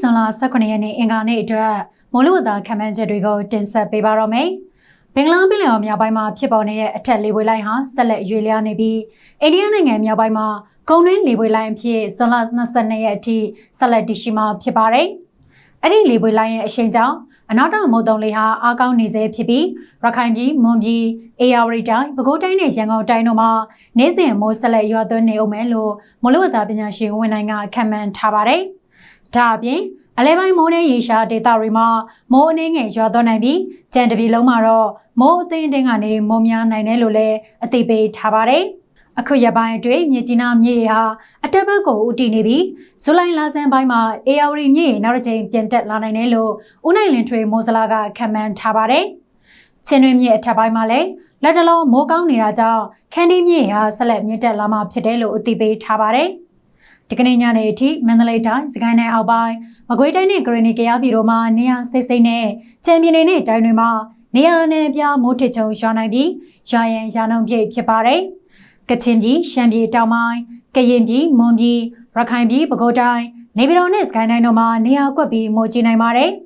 ဇွန်လ18ရက်နေ့အင်္ဂါနေ့အတွက်မိုးလေဝသခန့်မှန်းချက်တွေကိုတင်ဆက်ပေးပါတော့မယ်။ဘင်္ဂလားပင်လယ်အော်မြောက်ပိုင်းမှာဖြစ်ပေါ်နေတဲ့အထက်လေပွေလိုင်းဟာဆက်လက်ရွေ့လျားနေပြီးအိန္ဒိယနိုင်ငံမြောက်ပိုင်းမှာကုန်းတွင်းလေပွေလိုင်းအဖြစ်ဇွန်လ22ရက်အထိဆက်လက်တည်ရှိမှာဖြစ်ပါတယ်။အဲ့ဒီလေပွေလိုင်းရဲ့အရှိန်ကြောင့်အနောက်တောင်မုတ်တုံလေဟာအားကောင်းနေစေဖြစ်ပြီးရခိုင်ပြည်မွန်ပြည်အေရဝတီတိုင်းပဲခူးတိုင်းနဲ့ရန်ကုန်တိုင်းတို့မှာနေ့စဉ်မိုးဆက်လက်ရွာသွန်းနေအောင်မယ်လို့မိုးလေဝသပညာရှင်ဝန်နိုင်ကခန့်မှန်းထားပါတယ်။ ဒါအပြင်အလဲပိုင်းမိုးနဲ့ရေရှားဒေသတွေမှာမိုးအနှင်းငယ်ရွာသွန်းနိုင်ပြီးကြံတပြည်လုံးမှာတော့မိုးအသိန်းအတင်းကနေမိုးများနိုင်တယ်လို့လည်းအသိပေးထားပါတယ်။အခုရပိုင်းအတွင်းမြေကြီးနားမြေဟာအတက်ဘက်ကိုဦးတည်နေပြီးဇူလိုင်လဆန်းပိုင်းမှာအေယာဝတီမြေနောက်တစ်ချိန်ပြန်တက်လာနိုင်တယ်လို့ဦးနိုင်လင်ထွေမိုးစလာကခန့်မှန်းထားပါတယ်။ချင်းတွင်းမြေအထက်ပိုင်းမှာလည်းလက်တလုံးမိုးကောင်းနေတာကြောင့်ခန်းဒီမြေဟာဆက်လက်မြင့်တက်လာမှာဖြစ်တယ်လို့အသိပေးထားပါတယ်။ ဒီကနေ့ညနေအထိမန္တလေးတိုင်းစကိုင်းတိုင်းအောက်ပိုင်းမကွေးတိုင်းနဲ့ကရင်နီကယားပြည်တို့မှာနေရာစိတ်စိတ်နဲ့ချန်ပီယံနဲ့တိုင်းတွေမှာနေရာနဲ့ပြမိုးထစ်ချုံရွာနိုင်ပြီးရာရန်ရာနှုံပြည့်ဖြစ်ပါတယ်။ကချင်ပြည်ရှမ်းပြည်တောင်ပိုင်းကရင်ပြည်မွန်ပြည်ရခိုင်ပြည်ပဲခူးတိုင်းနေပြည်တော်နဲ့စကိုင်းတိုင်းတို့မှာနေရာကွက်ပြီးမိုးကြီးနိုင်ပါတယ်။